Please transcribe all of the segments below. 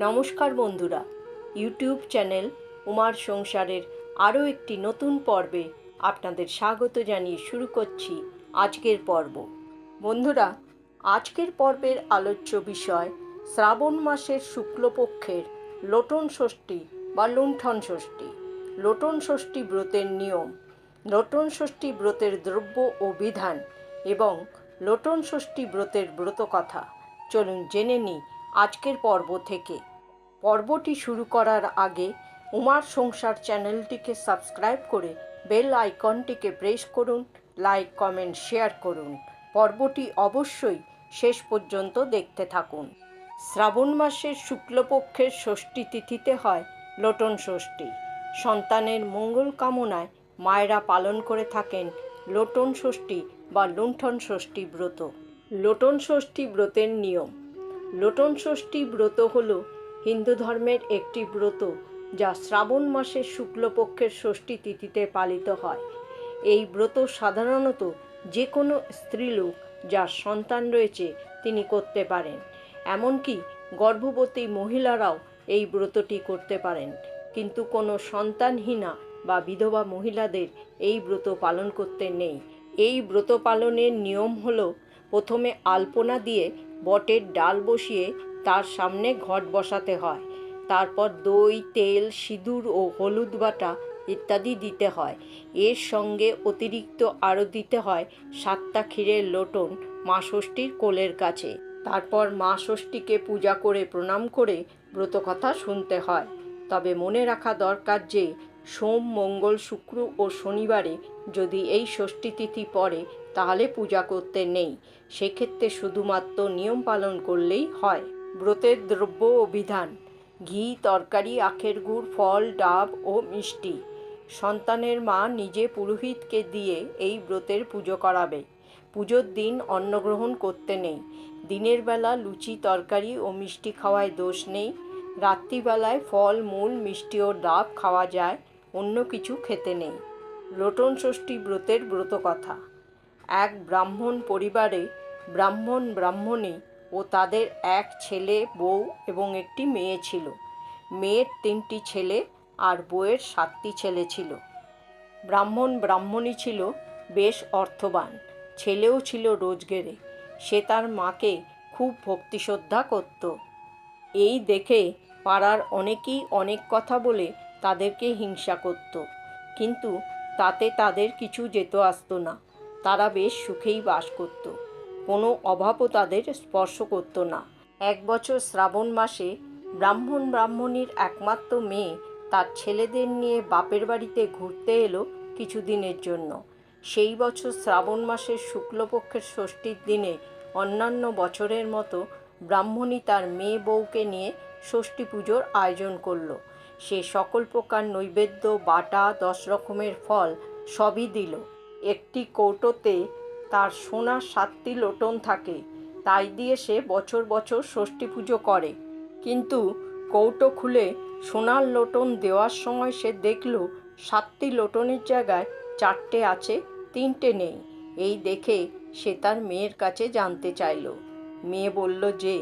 নমস্কার বন্ধুরা, YouTube channel উমার সংসারের আরও একটি নতুন পর্বে আপনাদের স্বাগত জানিয়ে শুরু করছি আজকের পর্ব। বন্ধুরা, আজকের পর্বের আলোচ্য বিষয় শ্রাবণ মাসের শুক্লপক্ষের লোটন ষষ্ঠী বা লুণ্ঠন ষষ্ঠী। লোটন ষষ্ঠী ব্রতের নিয়ম, লোটন ষষ্ঠী ব্রতের দ্রব্য ও বিধান এবং লোটন ষষ্ঠী ব্রতের ব্রতকথা। চলুন জেনে নিই আজকের পর্ব থেকে। পর্বটি শুরু করার আগে উমার সংসার চ্যানেলটিকে সাবস্ক্রাইব করে বেল আইকনটিকে প্রেস করুন, লাইক, কমেন্ট, শেয়ার করুন। পর্বটি অবশ্যই শেষ পর্যন্ত দেখতে থাকুন। শ্রাবণ মাসের শুক্লপক্ষের ষষ্ঠী তিথিতে হয় লোটন ষষ্ঠী। সন্তানের মঙ্গল কামনায় মায়েরা পালন করে থাকেন লোটন ষষ্ঠী বা লুণ্ঠন ষষ্ঠী ব্রত। লোটন ষষ্ঠী ব্রতের নিয়ম লোটন ষষ্ঠী ব্রত হল। হিন্দু ধর্মের একটি ব্রত, যা শ্রাবণ মাসের শুক্লপক্ষের ষষ্ঠী তিথিতে পালিত হয়। এই ব্রত সাধারণত যে কোনো স্ত্রীলোক যার সন্তান রয়েছে তিনি করতে পারেন। এমনকি গর্ভবতী মহিলারাও এই ব্রতটি করতে পারেন। কিন্তু কোনো সন্তানহীনা বা বিধবা মহিলাদের এই ব্রত পালন করতে নেই। এই ব্রত পালনের নিয়ম হলো, প্রথমে আলপনা দিয়ে বটের ডাল বসিয়ে তার সামনে ঘট বসাতে হয়। তারপর দই, তেল, সিঁদুর ও হলুদ বাটা ইত্যাদি দিতে হয়। এর সঙ্গে অতিরিক্ত আরও দিতে হয় সাতটা ক্ষীরের লোটন মা ষষ্ঠীর কোলের কাছে। তারপর মা ষষ্ঠীকে পূজা করে প্রণাম করে ব্রতকথা শুনতে হয়। তবে মনে রাখা দরকার যে, সোম, মঙ্গল, শুক্র ও শনিবারে যদি এই ষষ্ঠী তিথি পড়ে, তাহলে পূজা করতে নেই। সেক্ষেত্রে শুধুমাত্র নিয়ম পালন করলেই হয়। ব্রতের দ্রব্য ও বিধান ঘি, তরকারি, আখের গুড়, ফল, ডাব ও মিষ্টি। সন্তানের মা নিজে পুরোহিতকে দিয়ে এই ব্রতের পুজো করাবে। পুজোর দিন অন্নগ্রহণ করতে নেই। দিনের বেলা লুচি, তরকারি ও মিষ্টি খাওয়ায় দোষ নেই। রাত্রিবেলায় ফল, মূল, মিষ্টি ও ডাব খাওয়া যায়, অন্য কিছু খেতে নেই। লোটন ষষ্ঠী ব্রতের ব্রতকথা। এক ব্রাহ্মণ পরিবারে ব্রাহ্মণ ব্রাহ্মণী ও তাদের এক ছেলে, বউ এবং একটি মেয়ে ছিল। মেয়ের তিনটি ছেলে আর বউয়ের সাতটি ছেলে ছিল। ব্রাহ্মণ ব্রাহ্মণী ছিল বেশ অর্থবান, ছেলেও ছিল রোজগেরে। সে তার মাকে খুব ভক্তিশ্রদ্ধা করত। এই দেখে পাড়ার অনেকেই অনেক কথা বলে তাদেরকে হিংসা করত। কিন্তু তাতে তাদের কিছু যেত আসতো না। তারা বেশ সুখেই বাস করত। কোনো অভাবও তাদের স্পর্শ করত না। এক বছর শ্রাবণ মাসে ব্রাহ্মণ ব্রাহ্মণীর একমাত্র মেয়ে তার ছেলেদের নিয়ে বাপের বাড়িতে ঘুরতে এলো কিছুদিনের জন্য। সেই বছর শ্রাবণ মাসের শুক্লপক্ষের ষষ্ঠীর দিনে অন্যান্য বছরের মতো ব্রাহ্মণী তার মেয়ে বউকে নিয়ে ষষ্ঠী পুজোর আয়োজন করল। সে সকল প্রকার নৈবেদ্য, বাটা, দশ রকমের ফল সবই দিল। একটি কৌটোতে তার সোনার সাতটি লোটন থাকে, তাই দিয়ে সে বছর বছর ষষ্ঠী পুজো করে। কিন্তু কৌটো খুলে সোনার লোটন দেওয়ার সময় সে দেখল সাতটি লোটনের জায়গায় চারটে আছে, তিনটে নেই। এই দেখে সে তার মেয়ের কাছে জানতে চাইল। মেয়ে বলল যে,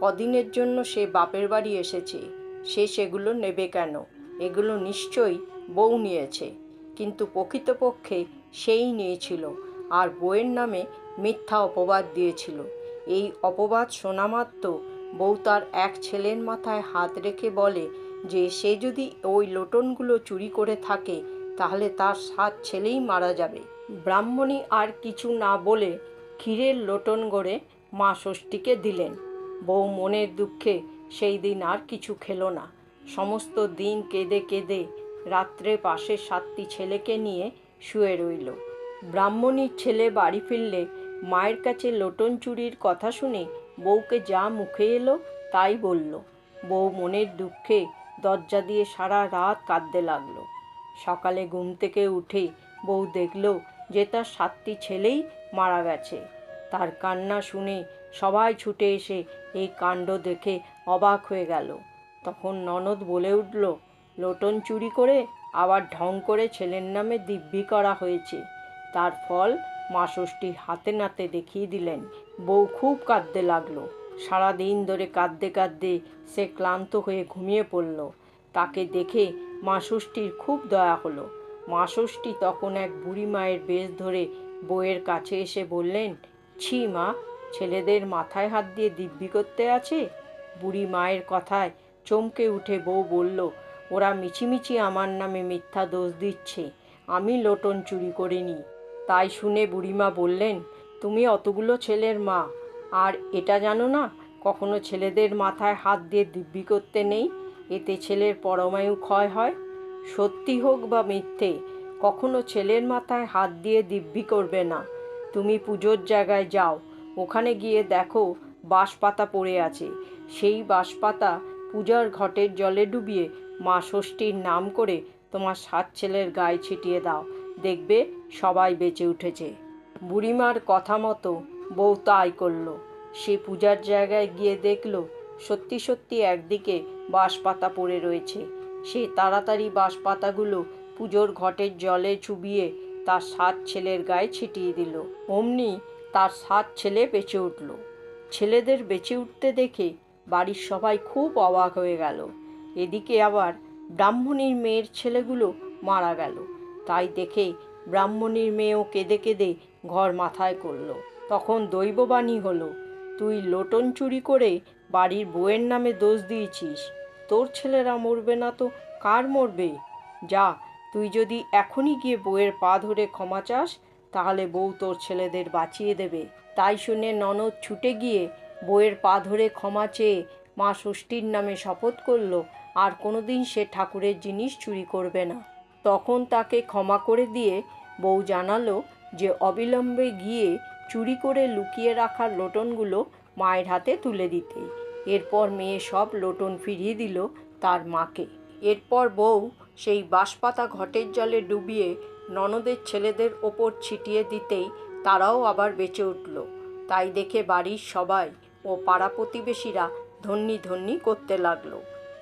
কদিনের জন্য সে বাপের বাড়ি এসেছে। সে সেগুলো নেবে কেন? এগুলো নিশ্চয়ই বউ নিয়েছে। কিন্তু প্রকৃতপক্ষে সেই নিয়েছিল আর বউয়ের নামে মিথ্যা অপবাদ দিয়েছিল। এই অপবাদ শোনা মাত্র বউ তার এক ছেলের মাথায় হাত রেখে বলে যে সে যদি ওই লোটনগুলো চুরি করে থাকে, তাহলে তার সাত ছেলেই মারা যাবে। ব্রাহ্মণী আর কিছু না বলে ক্ষীরের লোটন গড়ে মা ষষ্ঠীকে দিলেন। বউ মনের দুঃখে সেই দিন আর কিছু খেলো না। সমস্ত দিন কেঁদে কেঁদে রাত্রে পাশে সাতটি ছেলেকে নিয়ে শুয়ে রইল। ব্রাহ্মণীর ছেলে বাড়ি ফিরলে মায়ের কাছে লোটন চুরির কথা শুনে বউকে যা মুখে এলো তাই বলল। বউ মনের দুঃখে দরজা দিয়ে সারা রাত কাঁদতে লাগল। সকালে ঘুম থেকে উঠে বউ দেখল যে তার সাতটি ছেলেই মারা গেছে। তার কান্না শুনে সবাই ছুটে এসে এই কাণ্ড দেখে অবাক হয়ে গেল। তখন ননদ বলে উঠল, লোটন চুরি করে আবার ঢং করে ছেলের নামে দিব্যি করা হয়েছে। তার ফল মা হাতে নাতে দেখিয়ে দিলেন। বউ খুব কাঁদতে লাগল। সারাদিন ধরে কাঁদতে কাঁদতে সে ক্লান্ত হয়ে ঘুমিয়ে পড়ল। তাকে দেখে মা ষষ্ঠীর খুব দয়া হলো। মা ষষ্ঠী তখন এক বুড়ি মায়ের বেশ ধরে বউয়ের কাছে এসে বললেন, ছি মা, ছেলেদের মাথায় হাত দিয়ে দিব্যি করতে আছে? বুড়ি মায়ের কথায় চমকে উঠে বউ বলল, ওরা মিছিমিছি আমার নামে মিথ্যা দোষ দিচ্ছে। আমি লোটন চুরি করিনি। তাই শুনে বুড়িমা বললেন, তুমি অতগুলো ছেলের মা, আর এটা জানো না, কখনো ছেলেদের মাথায় হাত দিয়ে দিব্যি করতে নেই? এতে ছেলের পরমায়ু ক্ষয় হয়। সত্যি হোক বা মিথ্যে, কখনো ছেলের মাথায় হাত দিয়ে দিব্যি করবে না। তুমি পুজোর জায়গায় যাও, ওখানে গিয়ে দেখো বাঁশপাতা পড়ে আছে। সেই বাঁশপাতা পূজার ঘটের জলে ডুবিয়ে মা ষষ্ঠীর নাম করে তোমার সাত ছেলের গায়ে ছিটিয়ে দাও। দেখবে সবাই বেঁচে উঠেছে। বুড়িমার কথা মতো বউ তাই করল। সে পূজার জায়গায় গিয়ে দেখল, সত্যি সত্যি একদিকে বাঁশপাতা পড়ে রয়েছে। সে তাড়াতাড়ি বাঁশপাতাগুলো পুজোর ঘটের জলে চুবিয়ে তার সাত ছেলের গায়ে ছিটিয়ে দিল। অমনি তার সাত ছেলে বেঁচে উঠল। ছেলেদের বেঁচে উঠতে দেখে বাড়ির সবাই খুব অবাক হয়ে গেল। এদিকে আবার ব্রাহ্মণীর মেয়ের ছেলেগুলো মারা গেল। তাই দেখে ব্রাহ্মণীর মেয়েও কেঁদে কেঁদে ঘর মাথায় করল। তখন দৈববাণী হলো, তুই লোটন চুরি করে বাড়ির বউয়ের নামে দোষ দিয়েছিস। তোর ছেলেরা মরবে না তো, কার মরবে? যা, তুই যদি এখনই গিয়ে বউয়ের পা ধরে ক্ষমা চাস তাহলে বউ তোর ছেলেদের বাঁচিয়ে দেবে। তাই শুনে ননদ ছুটে গিয়ে বউয়ের পা ধরে ক্ষমা চেয়ে মা ষষ্ঠীর নামে শপথ করল, আর কোনোদিন সে ঠাকুরের জিনিস চুরি করবে না। তখন তাকে ক্ষমা করে দিয়ে বউ জানালো যে অবিলম্বে গিয়ে চুরি করে লুকিয়ে রাখার লোটনগুলো মায়ের হাতে তুলে দিতে। এরপর মেয়ে সব লোটন ফিরিয়ে দিল তার মাকে। এরপর বউ সেই বাঁশপাতা ঘটের জলে ডুবিয়ে ননদের ছেলেদের ওপর ছিটিয়ে দিতেই তারাও আবার বেঁচে উঠল। তাই দেখে বাড়ির সবাই ও পাড়া প্রতিবেশীরা ধন্যি ধন্যি করতে লাগল।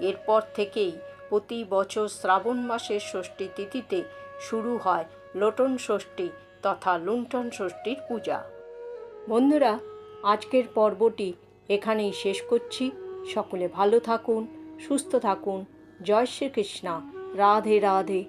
এরপর থেকেই প্রতি বছর শ্রাবণ মাসের ষষ্ঠী তিথিতে শুরু হয় লোটন ষষ্ঠী তথা লুণ্ঠন ষষ্ঠীর পূজা। বন্ধুরা, আজকের পর্বটি এখানেই শেষ করছি। সকলে ভালো থাকুন, সুস্থ থাকুন। জয় শ্রীকৃষ্ণা। রাধে রাধে।